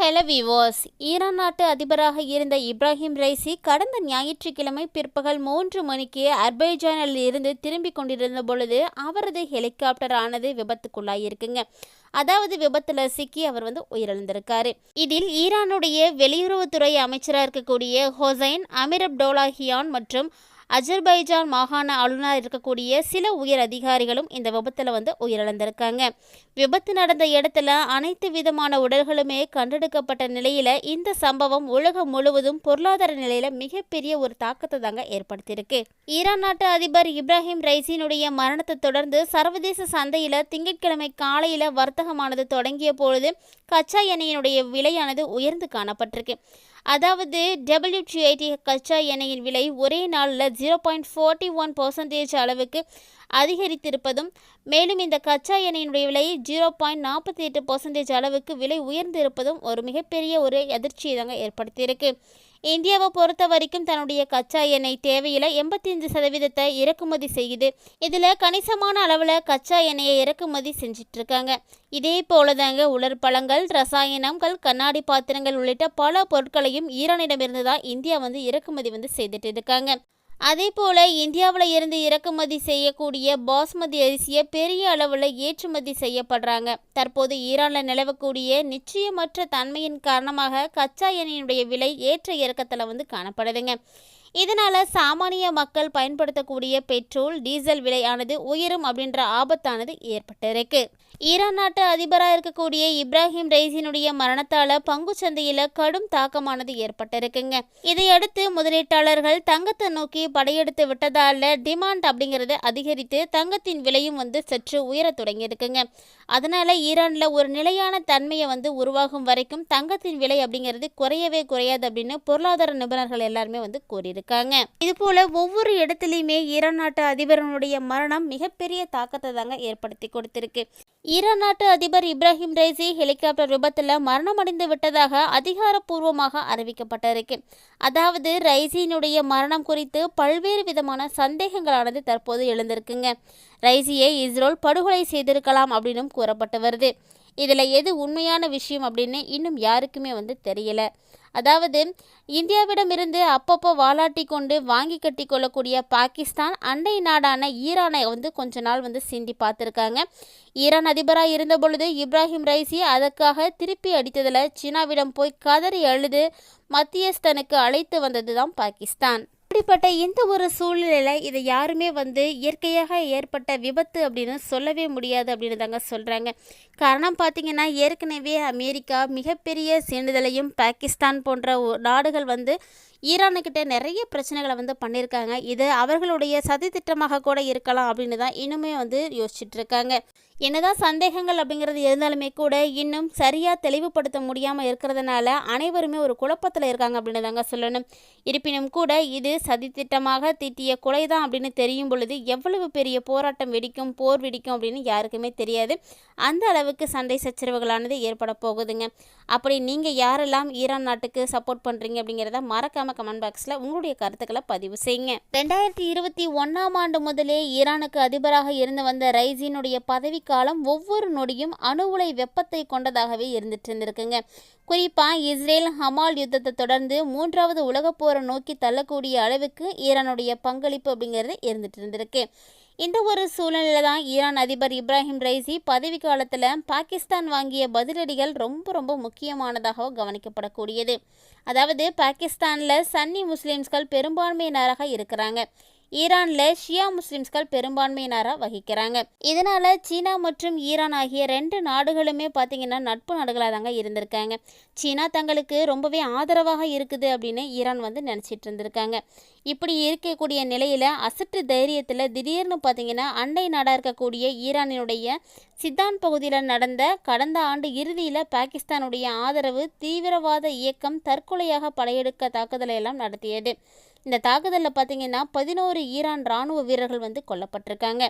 Hello விவோஸ் Iran நாட்டு அதிபராக இருந்த இப்ராஹிம் ரைசி கடந்த ஞாயிற்றுக்கிழமை பிற்பகல் மூன்று மணிக்கு அர்பைஜானில் இருந்து திரும்பிக் கொண்டிருந்த பொழுது அவரது ஹெலிகாப்டர் ஆனது விபத்துக்குள்ளாயிருக்குங்க. அதாவது விபத்தில் சிக்கி அவர் வந்து உயிரிழந்திருக்காரு. இதில் ஈரானுடைய வெளியுறவுத்துறை அமைச்சராக இருக்கக்கூடிய ஹொசைன் அமீர் அப்டோலாஹியான் மற்றும் அஜர்பைஜான் மாகாண ஆளுநர் இருக்கக்கூடிய சில உயர் அதிகாரிகளும் இந்த விபத்தில் வந்து உயிரிழந்திருக்காங்க. விபத்து நடந்த இடத்துல அனைத்து விதமான உடல்களுமே கண்டெடுக்கப்பட்ட நிலையில் இந்த சம்பவம் உலகம் முழுவதும் பொருளாதார நிலையில் மிகப்பெரிய ஒரு தாக்கத்தை தாங்க ஏற்படுத்தியிருக்கு. ஈரான் நாட்டு அதிபர் இப்ராஹிம் ரைசினுடைய மரணத்தை தொடர்ந்து சர்வதேச சந்தையில் திங்கட்கிழமை காலையில் வர்த்தகமானது தொடங்கிய பொழுது கச்சா எண்ணெயினுடைய விலையானது உயர்ந்து காணப்பட்டிருக்கு. அதாவது டபிள்யூடிஐடி கச்சா எண்ணெயின் விலை ஒரே நாளில் zero point forty one percentage அளவுக்கு அதிகரித்திருப்பதும் மேலும் இந்த கச்சா எண்ணெயினுடைய விலையை ஜீரோ பாயிண்ட் நாற்பத்தி எட்டு பர்சன்டேஜ் அளவுக்கு விலை உயர்ந்திருப்பதும் ஒரு மிகப்பெரிய ஒரு அதிர்ச்சியை தாங்க ஏற்படுத்தியிருக்கு. இந்தியாவை பொறுத்த வரைக்கும் தன்னுடைய கச்சா எண்ணெய் தேவையில் எண்பத்தைந்து சதவீதத்தை இறக்குமதி செய்யுது. இதில் கணிசமான அளவில் கச்சா எண்ணெயை இறக்குமதி செஞ்சிட்டு இருக்காங்க இதே போல தாங்க உலர் பழங்கள் ரசாயனங்கள் கண்ணாடி பாத்திரங்கள் உள்ளிட்ட பல பொருட்களையும் ஈரானிடமிருந்து தான் இந்தியா வந்து இறக்குமதி வந்து செய்துட்டு இருக்காங்க. அதே போல் இந்தியாவில் இருந்து இறக்குமதி செய்யக்கூடிய பாஸ்மதி அரிசியை பெரிய அளவில் ஏற்றுமதி செய்யப்படுறாங்க. தற்போது ஈரானில் நிலவக்கூடிய நிச்சயமற்ற தன்மையின் காரணமாக கச்சா எண்ணெயினுடைய விலை ஏற்ற இறக்கத்தில் வந்து காணப்படுதுங்க. இதனால் சாமானிய மக்கள் பயன்படுத்தக்கூடிய பெட்ரோல் டீசல் விலையானது உயரும் அப்படின்ற ஆபத்தானது ஏற்பட்டிருக்கு. ஈரான் நாட்டு அதிபராக இருக்கக்கூடிய இப்ராஹிம் ரைசினுடைய மரணத்தால் பங்கு சந்தையில் கடும் தாக்கமானது ஏற்பட்டிருக்குங்க. இதையடுத்து முதலீட்டாளர்கள் தங்கத்தை நோக்கி படையெடுத்து விட்டதால டிமாண்ட் அப்படிங்கிறது அதிகரித்து தங்கத்தின் விலையும் வந்து சற்று உயர தொடங்கியிருக்குங்க. அதனால ஈரானில் ஒரு நிலையான தன்மையை வந்து உருவாகும் வரைக்கும் தங்கத்தின் விலை அப்படிங்கிறது குறையவே குறையாது அப்படின்னு பொருளாதார நிபுணர்கள் எல்லாருமே வந்து கூறியிருக்காங்க. இது போல ஒவ்வொரு இடத்துலையுமே ஈரான் நாட்டு அதிபரனுடைய மரணம் மிகப்பெரிய தாக்கத்தை தாங்க ஏற்படுத்தி கொடுத்திருக்கு. ஈரான் நாட்டு அதிபர் இப்ராஹிம் ரைசி ஹெலிகாப்டர் விபத்தில் மரணமடைந்து விட்டதாக அதிகாரப்பூர்வமாக அறிவிக்கப்பட்டிருக்கு. அதாவது ரைசியினுடைய மரணம் குறித்து பல்வேறு விதமான சந்தேகங்களானது தற்போது எழுந்திருக்குங்க. ரைசியை இஸ்ரோல் படுகொலை செய்திருக்கலாம் அப்படின்னும் கூறப்பட்டு வருது. இதில் எது உண்மையான விஷயம் அப்படின்னு இன்னும் யாருக்குமே வந்து தெரியல. அதாவது இந்தியாவிடமிருந்து அப்பப்போ வாலாட்டி கொண்டு வாங்கி கட்டி கொள்ளக்கூடிய பாகிஸ்தான் அண்டை நாடான ஈரானை வந்து கொஞ்ச நாள் வந்து சிந்தி பார்த்துருக்காங்க. ஈரான் அதிபராக இருந்த பொழுது இப்ராஹிம் ரைசி அதற்காக திருப்பி அடித்ததில் சீனாவிடம் போய் கதறி அழுது மத்தியஸ்தனுக்கு அழைத்து வந்தது தான் பாகிஸ்தான். அப்படிப்பட்ட இந்த ஒரு சூழ்நிலையில் இதை யாருமே வந்து இயற்கையாக ஏற்பட்ட விபத்து அப்படின்னு சொல்லவே முடியாது அப்படின்னு தாங்க சொல்கிறாங்க காரணம் பார்த்தீங்கன்னா ஏற்கனவே அமெரிக்கா மிகப்பெரிய சீண்டுதலையும் பாகிஸ்தான் போன்ற நாடுகள் வந்து ஈரானுக்கிட்ட நிறைய பிரச்சனைகளை வந்து பண்ணியிருக்காங்க. இது அவர்களுடைய சதி திட்டமாக கூட இருக்கலாம் அப்படின்னு தான் இன்னுமே வந்து யோசிச்சுட்டு இருக்காங்க என்னதான் சந்தேகங்கள் அப்படிங்கிறது இருந்தாலுமே கூட இன்னும் சரியாக தெளிவுபடுத்த முடியாமல் இருக்கிறதுனால அனைவருமே ஒரு குழப்பத்தில் இருக்காங்க அப்படின்னு தாங்க சொல்லணும். இருப்பினும் கூட இது சதித்திட்டமாக தீட்டிய கொலை தான் அப்படின்னு தெரியும் பொழுது எவ்வளவு பெரிய போராட்டம் வெடிக்கும் போர் வெடிக்கும் அப்படின்னு யாருக்குமே தெரியாது. அந்த அளவுக்கு சண்டை சச்சரவுகளானது ஏற்பட போகுதுங்க. அப்படி நீங்கள் யாரெல்லாம் ஈரான் நாட்டுக்கு சப்போர்ட் பண்ணுறீங்க அப்படிங்கிறத மறக்காமல் கமெண்ட் பாக்ஸில் உங்களுடைய கருத்துக்களை பதிவு செய்யுங்க. ரெண்டாயிரத்தி இருபத்தி ஒன்றாம் ஆண்டு முதலே ஈரானுக்கு அதிபராக இருந்து வந்த ரைசினுடைய பதவிக்காலம் காலம் ஒவ்வொரு நொடியும் அணு உலை வெப்பத்தை கொண்டதாகவே இருந்துட்டு இருந்திருக்குங்க குறிப்பாக இஸ்ரேல் ஹமால் யுத்தத்தை தொடர்ந்து மூன்றாவது உலகப் போரை நோக்கி தள்ளக்கூடிய அளவுக்கு ஈரானுடைய பங்களிப்பு அப்படிங்கிறது இருந்துட்டு இருந்திருக்கு இந்த ஒரு சூழ்நிலையில் தான் ஈரான் அதிபர் இப்ராஹிம் ரைசி பதவி காலத்தில் பாகிஸ்தான் வாங்கிய பதிலடிகள் ரொம்ப ரொம்ப முக்கியமானதாக கவனிக்கப்படக்கூடியது. அதாவது பாகிஸ்தானில் சன்னி முஸ்லீம்ஸ்கள் பெரும்பான்மையினராக இருக்கிறாங்க. ஈரானில் ஷியா முஸ்லிம்ஸ்கள் பெரும்பான்மையினராக வகிக்கிறாங்க. இதனால் சீனா மற்றும் ஈரான் ஆகிய ரெண்டு நாடுகளுமே பார்த்திங்கன்னா நட்பு நாடுகளாக தாங்க இருந்திருக்காங்க. சீனா தங்களுக்கு ரொம்பவே ஆதரவாக இருக்குது அப்படின்னு ஈரான் வந்து நினச்சிட்டு இருந்திருக்காங்க. இப்படி இருக்கக்கூடிய நிலையில் அசட்டு தைரியத்தில் திடீர்னு பார்த்திங்கன்னா அண்டை நாடாக இருக்கக்கூடிய ஈரானினுடைய சித்தான் பகுதியில் நடந்த கடந்த ஆண்டு இறுதியில் பாகிஸ்தானுடைய ஆதரவு தீவிரவாத இயக்கம் தற்கொலையாக படையெடுக்க தாக்குதலை எல்லாம் நடத்தியது. இந்த தாக்குதலில் பார்த்தீங்கன்னா பதினோரு ஈரான் இராணுவ வீரர்கள் வந்து கொல்லப்பட்டிருக்காங்க.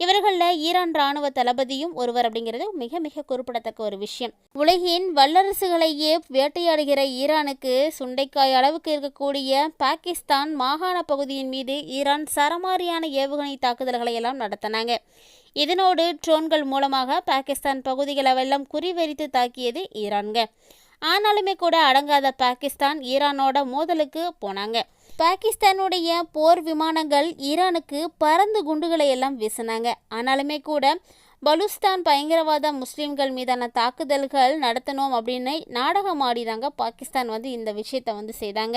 இவர்களில் ஈரான் இராணுவ தளபதியும் ஒருவர் அப்படிங்கிறது மிக மிக குறிப்பிடத்தக்க ஒரு விஷயம். உலகின் வல்லரசுகளையே வேட்டையாடுகிற ஈரானுக்கு சுண்டைக்காய் அளவுக்கு இருக்கக்கூடிய பாகிஸ்தான் மாகாண பகுதியின் மீது ஈரான் சரமாரியான ஏவுகணை தாக்குதல்களை எல்லாம் நடத்தினாங்க. இதனோடு ட்ரோன்கள் மூலமாக பாகிஸ்தான் பகுதிகளவெல்லாம் குறிவெறித்து தாக்கியது ஈரான்க ஆனாலுமே கூட அடங்காத பாகிஸ்தான் ஈரானோட மோதலுக்கு போனாங்க. பாகிஸ்தானுடைய போர் விமானங்கள் ஈரானுக்கு பறந்து குண்டுகளை எல்லாம் வீசினாங்க. ஆனாலுமே கூட பலுஸ்தான் பயங்கரவாத முஸ்லீம்கள் மீதான தாக்குதல்கள் நடத்தணும் அப்படின்னு நாடகம் ஆடிதாங்க பாகிஸ்தான் வந்து இந்த விஷயத்தை வந்து செய்தாங்க.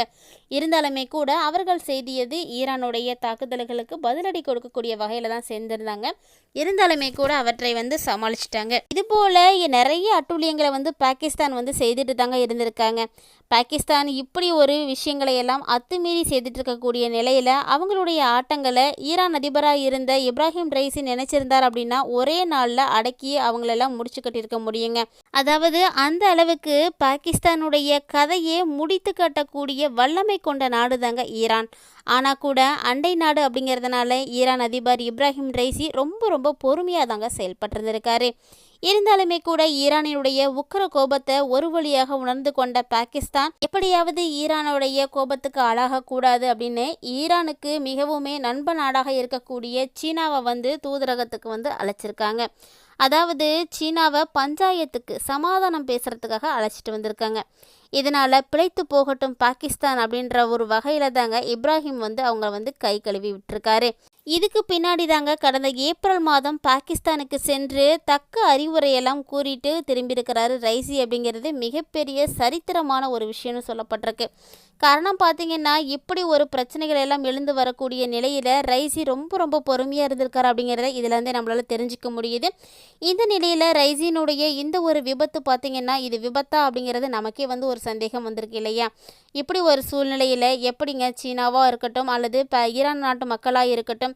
இருந்தாலுமே கூட அவர்கள் செய்தியது ஈரானுடைய தாக்குதல்களுக்கு பதிலடி கொடுக்கக்கூடிய வகையில் தான் சேர்ந்திருந்தாங்க. இருந்தாலுமே கூட அவற்றை வந்து சமாளிச்சிட்டாங்க. இதுபோல் நிறைய அட்டூழியங்களை வந்து பாகிஸ்தான் வந்து செய்துட்டு தாங்க இருந்திருக்காங்க. பாகிஸ்தான் இப்படி ஒரு விஷயங்களை எல்லாம் அத்துமீறி செய்துட்டு இருக்கக்கூடிய நிலையில் அவங்களுடைய ஆட்டங்களை ஈரான் அதிபராக இருந்த இப்ராஹிம் ரைசி நினைச்சிருந்தார் அப்படின்னா ஒரே நாளில் அடக்கி அவங்களெல்லாம் முடிச்சு கட்டியிருக்க முடியுங்க. அதாவது அந்த அளவுக்கு பாகிஸ்தானுடைய கதையே முடித்து கட்டக்கூடிய வல்லமை கொண்ட நாடு தாங்க ஈரான். ஆனால் கூட அண்டை நாடு அப்படிங்கிறதுனால ஈரான் அதிபர் இப்ராஹிம் ரைசி ரொம்ப ரொம்ப பொறுமையாக தாங்க செயல்பட்டிருந்திருக்காரு. இருந்தாலுமே கூட ஈரானினுடைய உக்கர கோபத்தை ஒரு வழியாக உணர்ந்து கொண்ட பாகிஸ்தான் எப்படியாவது ஈரானுடைய கோபத்துக்கு ஆளாகக்கூடாது அப்படின்னு ஈரானுக்கு மிகவுமே நண்ப நாடாக இருக்கக்கூடிய சீனாவை வந்து தூதரகத்துக்கு வந்து அழைச்சிருக்காங்க. அதாவது சீனாவை பஞ்சாயத்துக்கு சமாதானம் பேசுகிறதுக்காக அழைச்சிட்டு வந்திருக்காங்க. இதனால் பிழைத்து போகட்டும் பாகிஸ்தான் அப்படின்ற ஒரு வகையில் தாங்க இப்ராஹிம் வந்து அவங்கள வந்து கை கழுவி விட்டுருக்காரு. இதுக்கு பின்னாடி தாங்க கடந்த ஏப்ரல் மாதம் பாகிஸ்தானுக்கு சென்று தக்க அறிவுரையெல்லாம் கூறிட்டு திரும்பியிருக்கிறாரு ரைசி அப்படிங்கிறது மிகப்பெரிய சரித்திரமான ஒரு விஷயம்னு சொல்லப்பட்டிருக்கு. காரணம் பார்த்தீங்கன்னா இப்படி ஒரு பிரச்சனைகள் எல்லாம் எழுந்து வரக்கூடிய நிலையில் ரைசி ரொம்ப ரொம்ப பொறுமையாக இருந்திருக்காரு அப்படிங்கிறத இதுலேருந்தே நம்மளால் தெரிஞ்சுக்க முடியுது. இந்த நிலையில் ரைசினுடைய இந்த ஒரு விபத்து பார்த்தீங்கன்னா இது விபத்தா அப்படிங்கிறது நமக்கே வந்து ஒரு சந்தேகம் வந்திருக்கு இல்லையா? இப்படி ஒரு சூழ்நிலையில் எப்படிங்க சீனாவாக இருக்கட்டும் அல்லது இப்போ ஈரான் நாட்டு மக்களாக இருக்கட்டும்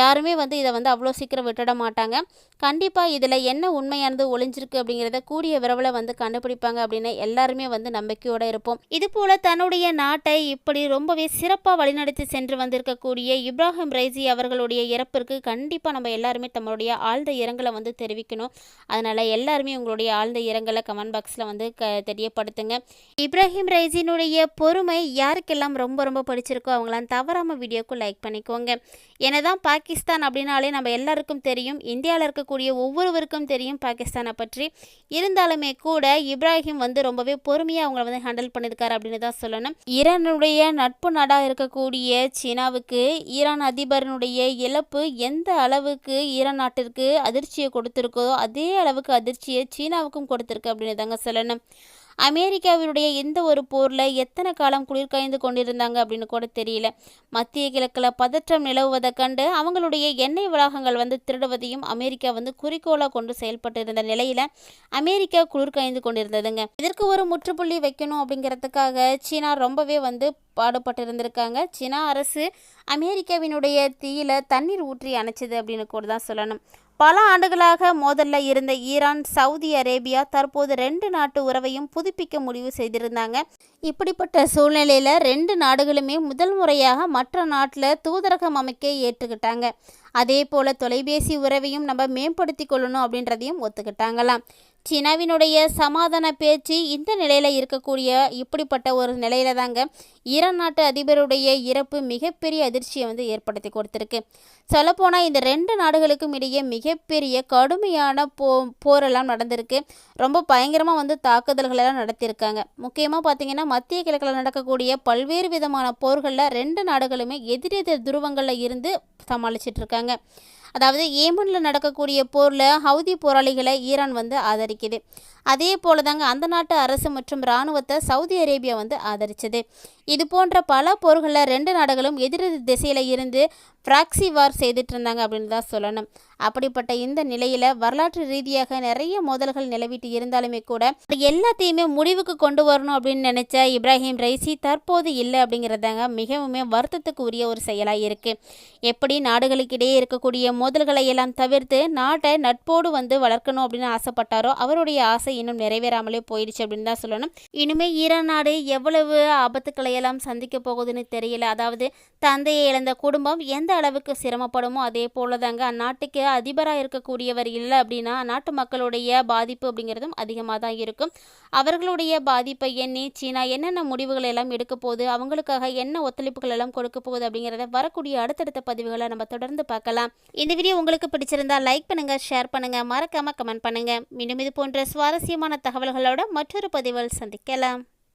யாருமே வந்து இதை வந்து அவ்வளோ சீக்கிரம் விட்டுட மாட்டாங்க. கண்டிப்பாக இதில் என்ன உண்மையானது ஒளிஞ்சிருக்கு அப்படிங்கிறத கூடிய விரைவில் வந்து கண்டுபிடிப்பாங்க அப்படின்னு எல்லாருமே வந்து நம்பிக்கையோடு இருப்போம். இது போல் தன்னுடைய நாட்டை இப்படி ரொம்பவே சிறப்பாக வழிநடத்தி சென்று வந்திருக்கக்கூடிய இப்ராஹிம் ரைசி அவர்களுடைய இறப்பிற்கு கண்டிப்பாக நம்ம எல்லாருமே தம்முடைய ஆழ்ந்த இரங்கலை வந்து தெரிவிக்கணும். அதனால் எல்லாருமே உங்களுடைய ஆழ்ந்த இரங்கலை கமெண்ட் பாக்ஸில் வந்து க தெரியப்படுத்துங்க. இப்ராஹிம் ரைசினுடைய பொறுமை யாருக்கெல்லாம் ரொம்ப ரொம்ப பிடிச்சிருக்கோ அவங்களாம் தவறாமல் வீடியோக்கு லைக் பண்ணிக்கோங்க. என்னதான் பாகிஸ்தான் அப்படின்னாலே நம்ம எல்லாருக்கும் தெரியும். இந்தியாவில் இருக்கக்கூடிய ஒவ்வொருவருக்கும் தெரியும் பாகிஸ்தானை பற்றி. இருந்தாலுமே கூட இப்ராஹிம் வந்து ரொம்பவே பொறுமையாக அவங்கள வந்து ஹேண்டில் பண்ணியிருக்காரு அப்படின்னு தான் சொல்லணும். ஈரானுடைய நட்பு நாடாக இருக்கக்கூடிய சீனாவுக்கு ஈரான் அதிபரனுடைய இழப்பு எந்த அளவுக்கு ஈரான் நாட்டிற்கு அதிர்ச்சியை கொடுத்துருக்கோ அதே அளவுக்கு அதிர்ச்சியை சீனாவுக்கும் கொடுத்துருக்கு அப்படின்னு தாங்க சொல்லணும். அமெரிக்காவினுடைய எந்த ஒரு போரில் எத்தனை காலம் குளிர் காய்ந்து கொண்டிருந்தாங்க அப்படின்னு கூட தெரியல. மத்திய கிழக்கில் பதற்றம் நிலவுவதை கண்டு அவங்களுடைய எண்ணெய் வளாகங்கள் வந்து திருடுவதையும் அமெரிக்கா வந்து குறிக்கோளாக கொண்டு செயல்பட்டு இருந்த நிலையில் அமெரிக்கா குளிர் காய்ந்து கொண்டிருந்ததுங்க. இதற்கு ஒரு முற்றுப்புள்ளி வைக்கணும் அப்படிங்கிறதுக்காக சீனா ரொம்பவே வந்து பாடுபட்டு இருந்திருக்காங்க சீனா அரசு அமெரிக்காவினுடைய தீயில தண்ணீர் ஊற்றி அணைச்சது அப்படின்னு கூட தான் சொல்லணும். பல ஆண்டுகளாக மோதல்ல இருந்த ஈரான் சவுதி அரேபியா தற்போது ரெண்டு நாட்டு உறவையும் புதுப்பிக்க முடிவு செய்திருந்தாங்க. இப்படிப்பட்ட சூழ்நிலையில் ரெண்டு நாடுகளுமே முதல் முறையாக மற்ற நாட்டில் தூதரகம் அமைக்க ஏற்றுக்கிட்டாங்க. அதே போல் தொலைபேசி உறவையும் நம்ம மேம்படுத்தி கொள்ளணும் அப்படின்றதையும் ஒத்துக்கிட்டாங்களாம். சீனாவினுடைய சமாதான பேச்சு இந்த நிலையில் இருக்கக்கூடிய இப்படிப்பட்ட ஒரு நிலையில தாங்க ஈரான் நாட்டு அதிபருடைய இறப்பு மிகப்பெரிய அதிர்ச்சியை வந்து ஏற்படுத்தி கொடுத்துருக்கு. சொல்லப்போனால் இந்த ரெண்டு நாடுகளுக்கும் இடையே மிகப்பெரிய கடுமையான போ போரெல்லாம் நடந்திருக்கு. ரொம்ப பயங்கரமாக வந்து தாக்குதல்களெல்லாம் நடத்தியிருக்காங்க. முக்கியமாக பார்த்தீங்கன்னா மத்திய கிழக்கில் நடக்கக்கூடிய பல்வேறு விதமான போர்களில் ரெண்டு நாடுகளுமே எதிரெதிர் துருவங்களில் இருந்து சமாளிச்சிட்ருக்காங்க அதாவது ஏமனில் நடக்கக்கூடிய போரில் ஹவுதி போராளிகளை ஈரான் வந்து ஆதரிக்குது. அதே போல தாங்க அந்த நாட்டு அரசு மற்றும் இராணுவத்தை சவுதி அரேபியா வந்து ஆதரிச்சது. இது போன்ற பல போர்களில் ரெண்டு நாடுகளும் எதிரெதிர் திசையில் இருந்து ப்ராக்சி வார் செய்துட்டு இருந்தாங்க அப்படின்னு தான் சொல்லணும். அப்படிப்பட்ட இந்த நிலையில் வரலாற்று ரீதியாக நிறைய மோதல்கள் நிலவிட்டு இருந்தாலுமே கூட அது எல்லாத்தையுமே முடிவுக்கு கொண்டு வரணும் அப்படின்னு நினச்ச இப்ராஹிம் ரைசி தற்போது இல்லை அப்படிங்கிறதாங்க மிகவுமே வருத்தத்துக்கு உரிய ஒரு செயலாக இருக்குது எப்படி நாடுகளுக்கிடையே இருக்கக்கூடிய மோதல்களை எல்லாம் தவிர்த்து நாட்டை நட்போடு வந்து வளர்க்கணும் அப்படின்னு ஆசைப்பட்டாரோ அவருடைய ஆசை இன்னும் நிறைவேறாமலே போயிடுச்சு அப்படின்னு தான் சொல்லணும். இனிமேல் ஈரான் நாடு எவ்வளவு ஆபத்துக்களை எல்லாம் சந்திக்க போகுதுன்னு தெரியல. அதாவது தந்தையை இழந்த குடும்பம் எந்த அளவுக்கு சிரமப்படுமோ அதே போல தாங்க அந்நாட்டுக்கு அதிபராக இருக்கக்கூடியவர் இல்லை அப்படின்னா அந்நாட்டு மக்களுடைய பாதிப்பு அப்படிங்கிறதும் அதிகமாக தான் இருக்கும். அவர்களுடைய பாதிப்பை எண்ணி சீனா என்னென்ன முடிவுகள் எல்லாம் எடுக்க போகுது அவங்களுக்காக என்ன ஒத்துழைப்புகள் எல்லாம் கொடுக்க போகுது அப்படிங்கிறத வரக்கூடிய அடுத்தடுத்த பதிவுகளை நம்ம தொடர்ந்து பார்க்கலாம். இந்த வீடியோ உங்களுக்கு பிடிச்சிருந்தா லைக் பண்ணுங்க ஷேர் பண்ணுங்க மறக்காம கமெண்ட் பண்ணுங்க. மீண்டும் இது போன்ற சுவாரஸ்யமான தகவல்களோட மற்றொரு பதிவில் சந்திக்கலாம்.